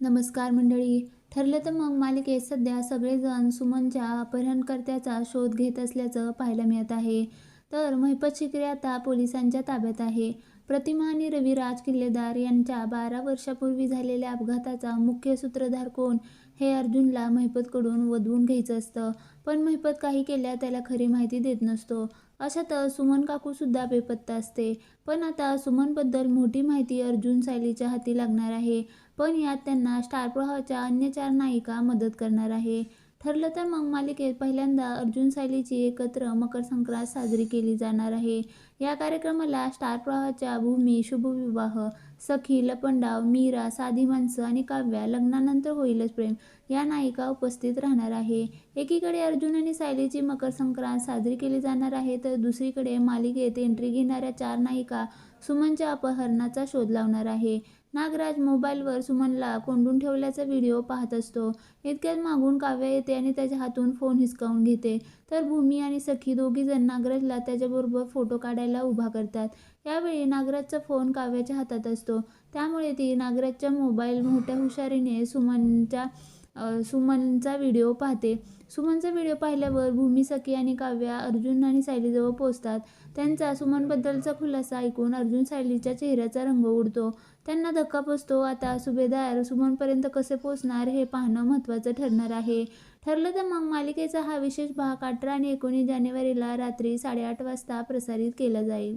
नमस्कार मंडळी. ठरलं तर मग मालिकेत सध्या सगळेजण सुमनच्या अपहरणकर्त्याचा शोध घेत असल्याचं पाहायला मिळत आहे. तर महिपत शिकरे आता पोलिसांच्या ताब्यात आहे. प्रतिमा आणि रविराज किल्लेदार यांच्या बारा वर्षापूर्वी झालेल्या अपघाताचा मुख्य सूत्रधार कोण हे अर्जुनला महिपतकडून वधवून घ्यायचं असतं. पण महिपत काही केल्या त्याला खरी माहिती देत नसतो. अशातच सुमन काकूसुद्धा बेपत्ता असते. पण आता सुमनबद्दल मोठी माहिती अर्जुन सायलीच्या हाती लागणार आहे. पण यात त्यांना स्टार प्रवाहाच्या अन्य चार नायिका मदत करणार आहे. ठरलं तर मग मालिकेत पहिल्यांदा अर्जुन सायलीची एकत्र मकर संक्रांत साजरी केली जाणार आहे. या कार्यक्रमाला स्टार प्रवाहाच्या भूमी शुभविवाह सखी लपंडाव मीरा साधी माणसं आणि काव्या लग्नानंतर होईलच प्रेम. या नायिका उपस्थित राहणार आहे. एकीकडे अर्जुन आणि सायलीची मकर संक्रांत साजरी केली जाणार आहे तर दुसरीकडे मालिकेत एंट्री घेणाऱ्या चार नायिका सुमनच्या अपहरणाचा शोध लावणार आहे. नागराज मोबाईलवर सुमनला कोंडून ठेवल्याचा व्हिडिओ पाहत असतो. इतक्यात मागून काव्या येते आणि त्याच्या हातून फोन हिसकावून घेते. तर भूमी आणि सखी दोघीजण नागराजला त्याच्याबरोबर फोटो काढायला उभा करतात. यावेळी नागराजचा फोन काव्याच्या हातात असतो. त्यामुळे ती नागराजच्या मोबाईल मोठ्या हुशारीने सुमनच्या सुमनचा व्हिडिओ पाहते. सुमनचा व्हिडिओ पाहिल्यावर भूमी सखी आणि काव्या अर्जुन आणि सायलीजवळ पोहोचतात. त्यांचा सुमनबद्दलचा खुलासा ऐकून अर्जुन सायलीच्या चेहऱ्याचा रंग उडतो. त्यांना धक्का बसतो आता सुभेदार सुमनपर्यंत कसे पोहोचणार हे पाहणं महत्त्वाचं ठरणार आहे. ठरलं तर मग मालिकेचा हा विशेष भाग अठरा आणि एकोणीस जानेवारीला रात्री साडेआठ वाजता प्रसारित केला जाईल.